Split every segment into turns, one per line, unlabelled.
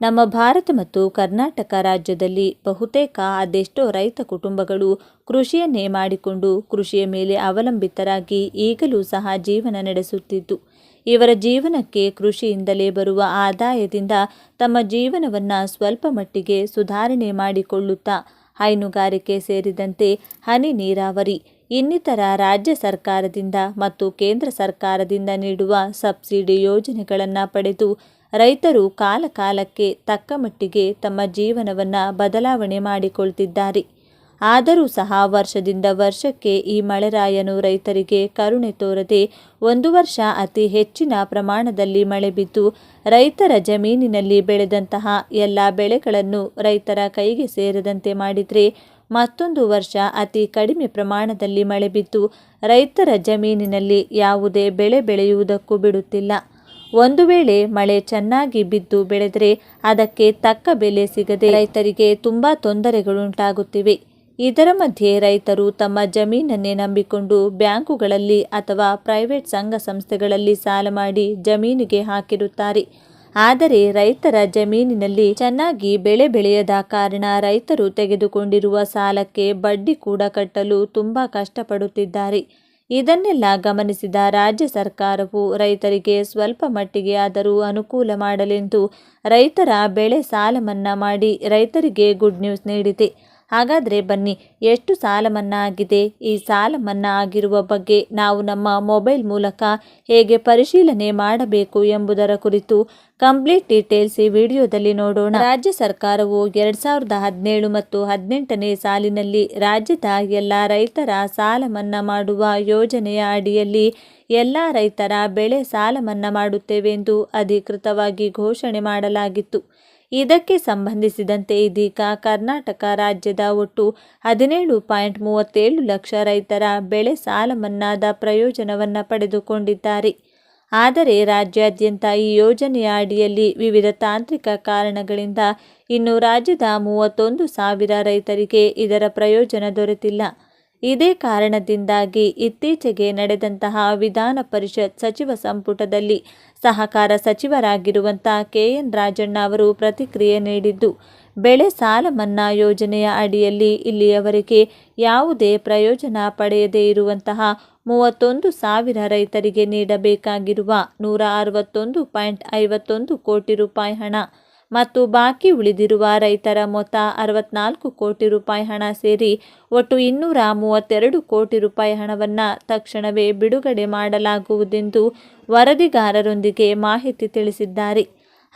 ನಮ್ಮ ಭಾರತ ಮತ್ತು ಕರ್ನಾಟಕ ರಾಜ್ಯದಲ್ಲಿ ಬಹುತೇಕ ಅದೆಷ್ಟೋ ರೈತ ಕುಟುಂಬಗಳು ಕೃಷಿಯನ್ನೇ ಮಾಡಿಕೊಂಡು ಕೃಷಿಯ ಮೇಲೆ ಅವಲಂಬಿತರಾಗಿ ಈಗಲೂ ಸಹ ಜೀವನ ನಡೆಸುತ್ತಿದ್ದು. ಇವರ ಜೀವನಕ್ಕೆ ಕೃಷಿಯಿಂದಲೇ ಬರುವ ಆದಾಯದಿಂದ ತಮ್ಮ ಜೀವನವನ್ನು ಸ್ವಲ್ಪ ಮಟ್ಟಿಗೆ ಸುಧಾರಣೆ ಮಾಡಿಕೊಳ್ಳುತ್ತಾ ಹೈನುಗಾರಿಕೆ ಸೇರಿದಂತೆ ಹನಿ ನೀರಾವರಿ, ಇನ್ನಿತರ ರಾಜ್ಯ ಸರ್ಕಾರದಿಂದ ಮತ್ತು ಕೇಂದ್ರ ಸರ್ಕಾರದಿಂದ ನೀಡುವ ಸಬ್ಸಿಡಿ ಯೋಜನೆಗಳನ್ನು ಪಡೆದು ರೈತರು ಕಾಲಕಾಲಕ್ಕೆ ತಕ್ಕ ಮಟ್ಟಿಗೆ ತಮ್ಮ ಜೀವನವನ್ನು ಬದಲಾವಣೆ ಮಾಡಿಕೊಳ್ತಿದ್ದಾರೆ. ಆದರೂ ಸಹ ವರ್ಷದಿಂದ ವರ್ಷಕ್ಕೆ ಈ ಮಳೆರಾಯನು ರೈತರಿಗೆ ಕರುಣೆ ತೋರದೆ ಒಂದು ವರ್ಷ ಅತಿ ಹೆಚ್ಚಿನ ಪ್ರಮಾಣದಲ್ಲಿ ಮಳೆ ಬಿದ್ದು ರೈತರ ಜಮೀನಿನಲ್ಲಿ ಬೆಳೆದಂತಹ ಎಲ್ಲ ಬೆಳೆಗಳನ್ನು ರೈತರ ಕೈಗೆ ಸೇರದಂತೆ ಮಾಡಿದರೆ ಮತ್ತೊಂದು ವರ್ಷ ಅತಿ ಕಡಿಮೆ ಪ್ರಮಾಣದಲ್ಲಿ ಮಳೆ ಬಿದ್ದು ರೈತರ ಜಮೀನಿನಲ್ಲಿ ಯಾವುದೇ ಬೆಳೆ ಬೆಳೆಯುವುದಕ್ಕೂ ಬಿಡುತ್ತಿಲ್ಲ. ಒಂದು ವೇಳೆ ಮಳೆ ಚೆನ್ನಾಗಿ ಬಿದ್ದು ಬೆಳೆದರೆ ಅದಕ್ಕೆ ತಕ್ಕ ಬೆಲೆ ಸಿಗದೆ ರೈತರಿಗೆ ತುಂಬ ತೊಂದರೆಗಳುಂಟಾಗುತ್ತಿವೆ. ಇದರ ಮಧ್ಯೆ ರೈತರು ತಮ್ಮ ಜಮೀನನ್ನೇ ನಂಬಿಕೊಂಡು ಬ್ಯಾಂಕುಗಳಲ್ಲಿ ಅಥವಾ ಪ್ರೈವೇಟ್ ಸಂಘ ಸಂಸ್ಥೆಗಳಲ್ಲಿ ಸಾಲ ಮಾಡಿ ಜಮೀನಿಗೆ ಹಾಕಿರುತ್ತಾರೆ. ಆದರೆ ರೈತರ ಜಮೀನಿನಲ್ಲಿ ಚೆನ್ನಾಗಿ ಬೆಳೆ ಬೆಳೆಯದ ಕಾರಣ ರೈತರು ತೆಗೆದುಕೊಂಡಿರುವ ಸಾಲಕ್ಕೆ ಬಡ್ಡಿ ಕೂಡ ಕಟ್ಟಲು ತುಂಬ ಕಷ್ಟಪಡುತ್ತಿದ್ದಾರೆ. ಇದನ್ನೆಲ್ಲ ಗಮನಿಸಿದ ರಾಜ್ಯ ಸರ್ಕಾರವು ರೈತರಿಗೆ ಸ್ವಲ್ಪ ಮಟ್ಟಿಗೆ ಆದರೂ ಅನುಕೂಲ ಮಾಡಲೆಂದು ರೈತರ ಬೆಳೆ ಸಾಲ ಮನ್ನಾ ಮಾಡಿ ರೈತರಿಗೆ ಗುಡ್ ನ್ಯೂಸ್ ನೀಡಿದೆ. ಹಾಗಾದರೆ ಬನ್ನಿ, ಎಷ್ಟು ಸಾಲ ಮನ್ನಾ ಆಗಿದೆ ಈ ಸಾಲ ಮನ್ನಾ ಆಗಿರುವ ಬಗ್ಗೆ ನಾವು ನಮ್ಮ ಮೊಬೈಲ್ ಮೂಲಕ ಹೇಗೆ ಪರಿಶೀಲನೆ ಮಾಡಬೇಕು ಎಂಬುದರ ಕುರಿತು ಕಂಪ್ಲೀಟ್ ಡೀಟೇಲ್ಸ್ ಈ ವಿಡಿಯೋದಲ್ಲಿ ನೋಡೋಣ. ರಾಜ್ಯ ಸರ್ಕಾರವು ಎರಡ್ ಸಾವಿರದ ಹದಿನೇಳು ಮತ್ತು ಹದಿನೆಂಟನೇ ಸಾಲಿನಲ್ಲಿ ರಾಜ್ಯದ ಎಲ್ಲ ರೈತರ ಸಾಲ ಮನ್ನಾ ಮಾಡುವ ಯೋಜನೆಯ ಅಡಿಯಲ್ಲಿ ಎಲ್ಲ ರೈತರ ಬೆಳೆ ಸಾಲ ಮನ್ನಾ ಮಾಡುತ್ತೇವೆ ಎಂದು ಅಧಿಕೃತವಾಗಿ ಘೋಷಣೆ ಮಾಡಲಾಗಿತ್ತು. ಇದಕ್ಕೆ ಸಂಬಂಧಿಸಿದಂತೆ ಇದೀಗ ಕರ್ನಾಟಕ ರಾಜ್ಯದ ಒಟ್ಟು ಹದಿನೇಳು ಪಾಯಿಂಟ್ ಮೂವತ್ತೇಳು ಲಕ್ಷ ರೈತರ ಬೆಳೆ ಸಾಲ ಮನ್ನಾದ ಪ್ರಯೋಜನವನ್ನು ಪಡೆದುಕೊಂಡಿದ್ದಾರೆ. ಆದರೆ ರಾಜ್ಯಾದ್ಯಂತ ಈ ಯೋಜನೆಯ ಅಡಿಯಲ್ಲಿ ವಿವಿಧ ತಾಂತ್ರಿಕ ಕಾರಣಗಳಿಂದ ಇನ್ನು ರಾಜ್ಯದ ಮೂವತ್ತೊಂದು ಸಾವಿರ ರೈತರಿಗೆ ಇದರ ಪ್ರಯೋಜನ ದೊರೆತಿಲ್ಲ. ಇದೇ ಕಾರಣದಿಂದಾಗಿ ಇತ್ತೀಚೆಗೆ ನಡೆದಂತಹ ವಿಧಾನ ಪರಿಷತ್ ಸಚಿವ ಸಂಪುಟದಲ್ಲಿ ಸಹಕಾರ ಸಚಿವರಾಗಿರುವಂಥ ಕೆ ಎನ್ ರಾಜಣ್ಣ ಅವರು ಪ್ರತಿಕ್ರಿಯೆ ನೀಡಿದ್ದು, ಬೆಳೆ ಸಾಲ ಮನ್ನಾ ಯೋಜನೆಯ ಅಡಿಯಲ್ಲಿ ಇಲ್ಲಿಯವರೆಗೆ ಯಾವುದೇ ಪ್ರಯೋಜನ ಪಡೆಯದೇ ಇರುವಂತಹ ಮೂವತ್ತೊಂದು ಸಾವಿರ ರೈತರಿಗೆ ನೀಡಬೇಕಾಗಿರುವ ನೂರ ಅರವತ್ತೊಂದು ಪಾಯಿಂಟ್ ಐವತ್ತೊಂದು ಕೋಟಿ ರೂಪಾಯಿ ಹಣ ಮತ್ತು ಬಾಕಿ ಉಳಿದಿರುವ ರೈತರ ಮೊತ್ತ ಅರವತ್ನಾಲ್ಕು ಕೋಟಿ ರೂಪಾಯಿ ಹಣ ಸೇರಿ ಒಟ್ಟು ಇನ್ನೂರ ಮೂವತ್ತೆರಡು ಕೋಟಿ ರೂಪಾಯಿ ಹಣವನ್ನು ತಕ್ಷಣವೇ ಬಿಡುಗಡೆ ಮಾಡಲಾಗುವುದೆಂದು ವರದಿಗಾರರೊಂದಿಗೆ ಮಾಹಿತಿ ತಿಳಿಸಿದ್ದಾರೆ.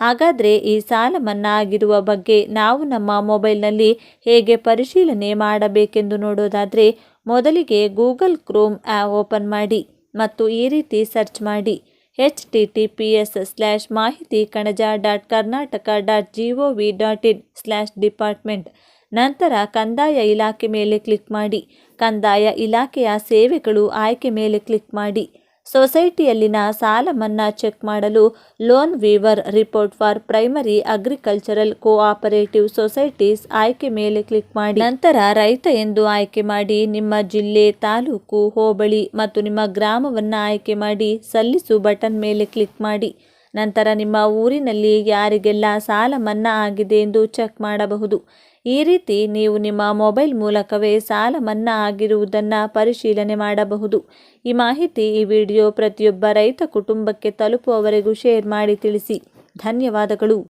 ಹಾಗಾದರೆ ಈ ಸಾಲ ಮನ್ನಾ ಆಗಿರುವ ಬಗ್ಗೆ ನಾವು ನಮ್ಮ ಮೊಬೈಲ್ನಲ್ಲಿ ಹೇಗೆ ಪರಿಶೀಲನೆ ಮಾಡಬೇಕೆಂದು ನೋಡೋದಾದರೆ ಮೊದಲಿಗೆ ಗೂಗಲ್ ಕ್ರೋಮ್ ಆ್ಯಪ್ ಓಪನ್ ಮಾಡಿ ಮತ್ತು ಈ ರೀತಿ ಸರ್ಚ್ ಮಾಡಿ. H T T P S slash Mahiti Kanaja dot Karnataka dot G O V dot in slash department ನಂತರ ಕಂದಾಯ ಇಲಾಖೆ ಮೇಲೆ ಕ್ಲಿಕ್ ಮಾಡಿ, ಕಂದಾಯ ಇಲಾಖೆಯ ಸೇವೆಗಳು ಆಯ್ಕೆ ಮೇಲೆ ಕ್ಲಿಕ್ ಮಾಡಿ. ಸೊಸೈಟಿಯಲ್ಲಿನ ಸಾಲ ಮನ್ನಾ ಚೆಕ್ ಮಾಡಲು loan waiver report for primary agricultural cooperative societies ಆಯ್ಕೆ ಮೇಲೆ ಕ್ಲಿಕ್ ಮಾಡಿ. ನಂತರ ರೈತ ಎಂದು ಆಯ್ಕೆ ಮಾಡಿ, ನಿಮ್ಮ ಜಿಲ್ಲೆ, ತಾಲೂಕು, ಹೋಬಳಿ ಮತ್ತು ನಿಮ್ಮ ಗ್ರಾಮವನ್ನು ಆಯ್ಕೆ ಮಾಡಿ ಸಲ್ಲಿಸು ಬಟನ್ ಮೇಲೆ ಕ್ಲಿಕ್ ಮಾಡಿ. ನಂತರ ನಿಮ್ಮ ಊರಿನಲ್ಲಿ ಯಾರಿಗೆಲ್ಲ ಸಾಲ ಮನ್ನಾ ಆಗಿದೆ ಎಂದು ಚೆಕ್ ಮಾಡಬಹುದು. ಈ ರೀತಿ ನೀವು ನಿಮ್ಮ ಮೊಬೈಲ್ ಮೂಲಕವೇ ಸಾಲ ಮನ್ನಾ ಆಗಿರುವುದನ್ನು ಪರಿಶೀಲನೆ ಮಾಡಬಹುದು. ಈ ಮಾಹಿತಿ ಈ ವಿಡಿಯೋ ಪ್ರತಿಯೊಬ್ಬ ರೈತ ಕುಟುಂಬಕ್ಕೆ ತಲುಪುವವರೆಗೂ ಶೇರ್ ಮಾಡಿ ತಿಳಿಸಿ. ಧನ್ಯವಾದಗಳು.